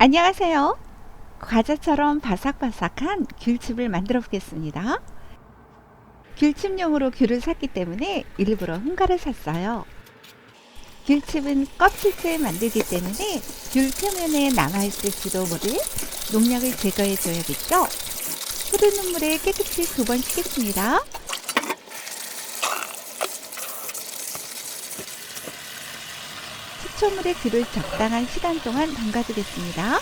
안녕하세요. 과자처럼 바삭바삭한 귤칩을 만들어 보겠습니다. 귤칩용으로 귤을 샀기 때문에 일부러 흠가를 샀어요. 귤칩은 껍질째 만들기 때문에 귤 표면에 남아있을지도 모를 농약을 제거해 줘야겠죠. 흐르는 물에 깨끗이 두 번 씻겠습니다. 식초물에 귤을 적당한 시간 동안 담가두겠습니다.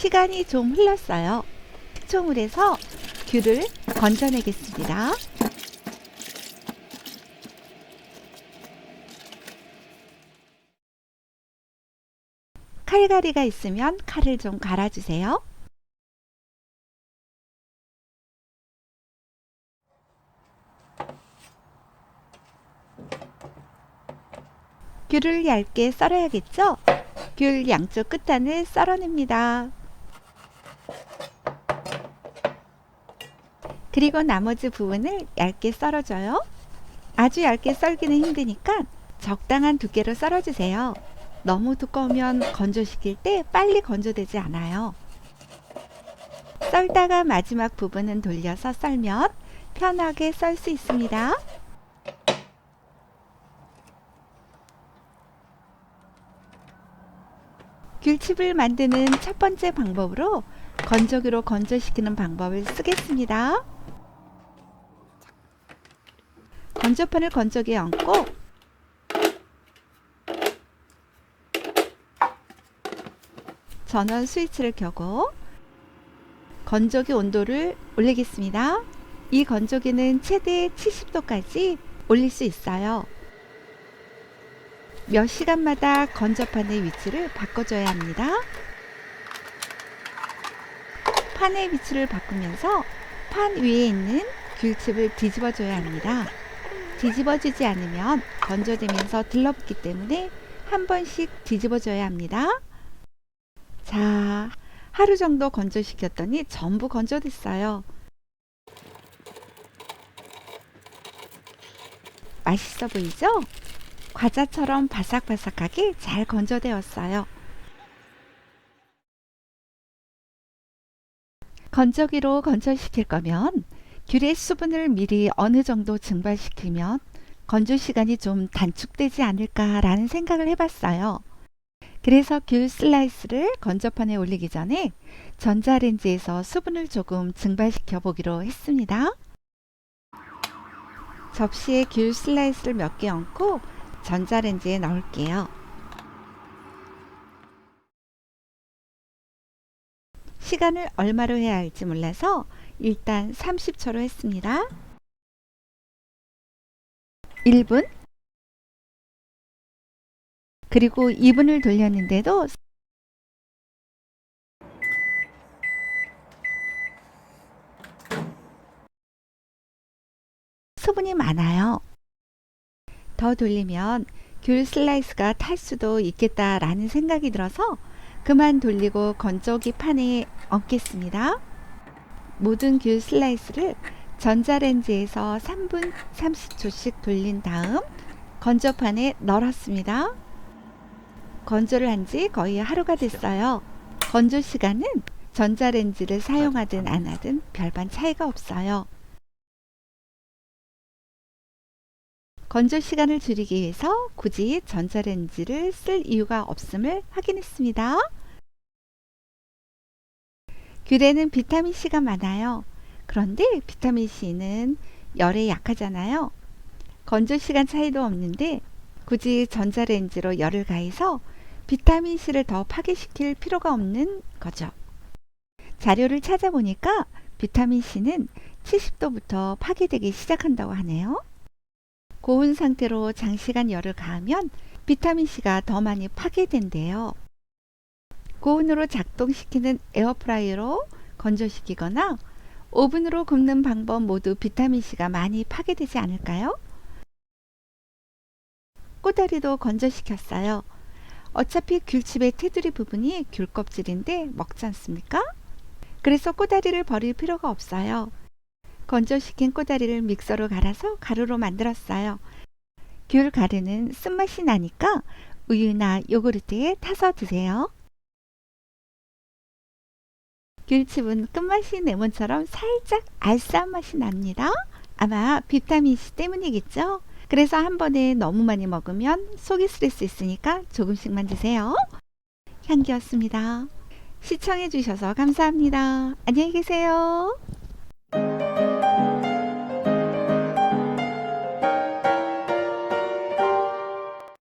시간이 좀 흘렀어요. 식초물에서 귤을 건져내겠습니다. 칼갈이가 있으면 칼을 좀 갈아주세요. 귤을 얇게 썰어야겠죠? 귤 양쪽 끝단을 썰어냅니다. 그리고 나머지 부분을 얇게 썰어줘요. 아주 얇게 썰기는 힘드니까 적당한 두께로 썰어주세요. 너무 두꺼우면 건조시킬 때 빨리 건조되지 않아요. 썰다가 마지막 부분은 돌려서 썰면 편하게 썰 수 있습니다. 귤칩을 만드는 첫 번째 방법으로 건조기로 건조시키는 방법을 쓰겠습니다. 건조판을 건조기에 얹고 전원 스위치를 켜고 건조기 온도를 올리겠습니다. 이 건조기는 최대 70도까지 올릴 수 있어요. 몇 시간마다 건조판의 위치를 바꿔줘야 합니다. 판의 위치를 바꾸면서 판 위에 있는 귤칩을 뒤집어 줘야 합니다. 뒤집어 주지 않으면 건조되면서 들러붙기 때문에 한 번씩 뒤집어 줘야 합니다. 자, 하루 정도 건조시켰더니 전부 건조됐어요. 맛있어 보이죠? 과자처럼 바삭바삭하게 잘 건조되었어요. 건조기로 건조시킬 거면 귤의 수분을 미리 어느 정도 증발시키면 건조 시간이 좀 단축되지 않을까라는 생각을 해봤어요. 그래서 귤 슬라이스를 건조판에 올리기 전에 전자레인지에서 수분을 조금 증발시켜 보기로 했습니다. 접시에 귤 슬라이스를 몇 개 얹고 전자레인지에 넣을게요. 시간을 얼마로 해야 할지 몰라서 일단 30초로 했습니다. 1분 그리고 2분을 돌렸는데도 수분이 많아요. 더 돌리면 귤 슬라이스가 탈 수도 있겠다라는 생각이 들어서 그만 돌리고 건조기 판에 얹겠습니다. 모든 귤 슬라이스를 전자레인지에서 3분 30초씩 돌린 다음 건조판에 널었습니다. 건조를 한 지 거의 하루가 됐어요. 건조 시간은 전자레인지를 사용하든 안 하든 별반 차이가 없어요. 건조 시간을 줄이기 위해서 굳이 전자레인지를 쓸 이유가 없음을 확인했습니다. 귤에는 비타민 C가 많아요. 그런데 비타민 C는 열에 약하잖아요. 건조 시간 차이도 없는데 굳이 전자레인지로 열을 가해서 비타민 C를 더 파괴시킬 필요가 없는 거죠. 자료를 찾아보니까 비타민 C는 70도부터 파괴되기 시작한다고 하네요. 고온 상태로 장시간 열을 가하면 비타민C가 더 많이 파괴된대요. 고온으로 작동시키는 에어프라이어로 건조시키거나 오븐으로 굽는 방법 모두 비타민C가 많이 파괴되지 않을까요? 꼬다리도 건조시켰어요. 어차피 귤칩의 테두리 부분이 귤 껍질인데 먹지 않습니까? 그래서 꼬다리를 버릴 필요가 없어요. 건조시킨 꼬다리를 믹서로 갈아서 가루로 만들었어요. 귤 가루는 쓴맛이 나니까 우유나 요구르트에 타서 드세요. 귤칩은 끝맛이 레몬처럼 살짝 알싸한 맛이 납니다. 아마 비타민C 때문이겠죠? 그래서 한 번에 너무 많이 먹으면 속이 쓰릴 수 있으니까 조금씩만 드세요. 향기였습니다. 시청해주셔서 감사합니다. 안녕히 계세요.